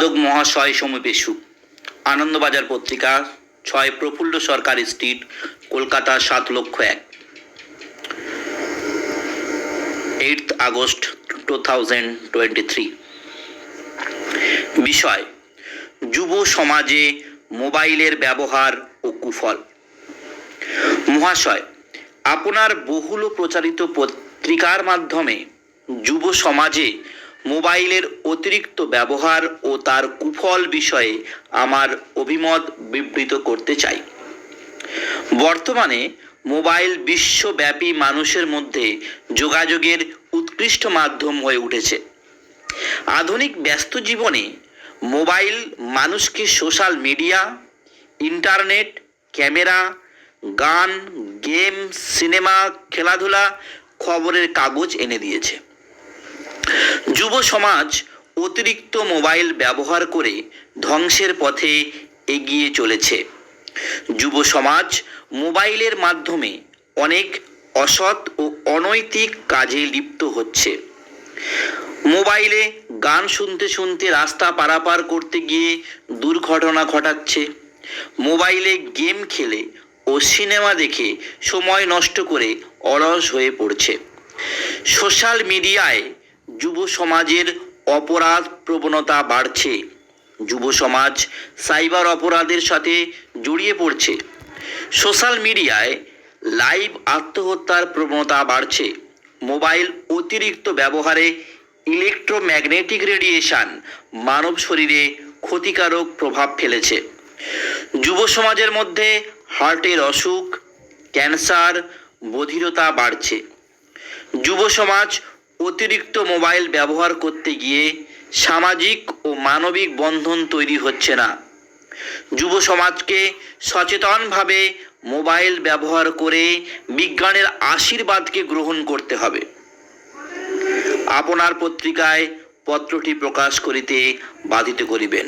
সম্পাদক মহাশয় সমীপেশু আনন্দবাজার পত্রিকা, ছয় প্রফুল্ল সরকারি স্ট্রিট, কলকাতা সাত লক্ষ এক। এইট আগস্ট টু বিষয়, যুব সমাজে মোবাইলের ব্যবহার ও কুফল। মহাশয়, আপনার বহুল প্রচারিত পত্রিকার মাধ্যমে যুব সমাজে মোবাইলের অতিরিক্ত ব্যবহার ও তার কুফল বিষয়ে আমার অভিমত বিবৃত করতে চাই। বর্তমানে মোবাইল বিশ্বব্যাপী মানুষের মধ্যে যোগাযোগের উৎকৃষ্ট মাধ্যম হয়ে উঠেছে। আধুনিক ব্যস্ত জীবনে মোবাইল মানুষকে সোশ্যাল মিডিয়া, ইন্টারনেট, ক্যামেরা, গান, গেম, সিনেমা, খেলাধুলা, খবরের কাগজ এনে দিয়েছে। যুব সমাজ অতিরিক্ত মোবাইল ব্যবহার করে ধ্বংসের পথে এগিয়ে চলেছে। যুব সমাজ মোবাইলের মাধ্যমে অনেক অসৎ ও অনৈতিক কাজে লিপ্ত হচ্ছে। মোবাইলে গান শুনতে শুনতে রাস্তা পারাপার করতে গিয়ে দুর্ঘটনা ঘটাচ্ছে। মোবাইলে গেম খেলে ও সিনেমা দেখে সময় নষ্ট করে অলস হয়ে পড়ছে। সোশ্যাল মিডিয়ায় যুব সমাজের অপরাধ প্রবণতা বাড়ছে। যুব সমাজ সাইবার অপরাধের সাথে জড়িয়ে পড়ছে। সোশ্যাল মিডিয়ায় লাইভ আত্মহত্যার প্রবণতা বাড়ছে। মোবাইল অতিরিক্ত ব্যবহারে ইলেকট্রোম্যাগনেটিক রেডিয়েশন মানব শরীরে ক্ষতিকারক প্রভাব ফেলেছে। যুব সমাজের মধ্যে হার্টের অসুখ, ক্যান্সার, বধিরতা বাড়ছে। যুব সমাজ অতিরিক্ত মোবাইল ব্যবহার করতে গিয়ে সামাজিক ও মানবিক বন্ধন তৈরি হচ্ছে না। যুব সমাজকে সচেতনভাবে মোবাইল ব্যবহার করে বিজ্ঞানের আশীর্বাদকে গ্রহণ করতে হবে। আপনার পত্রিকায় পত্রটি প্রকাশ করিতে বাধিত করিবেন।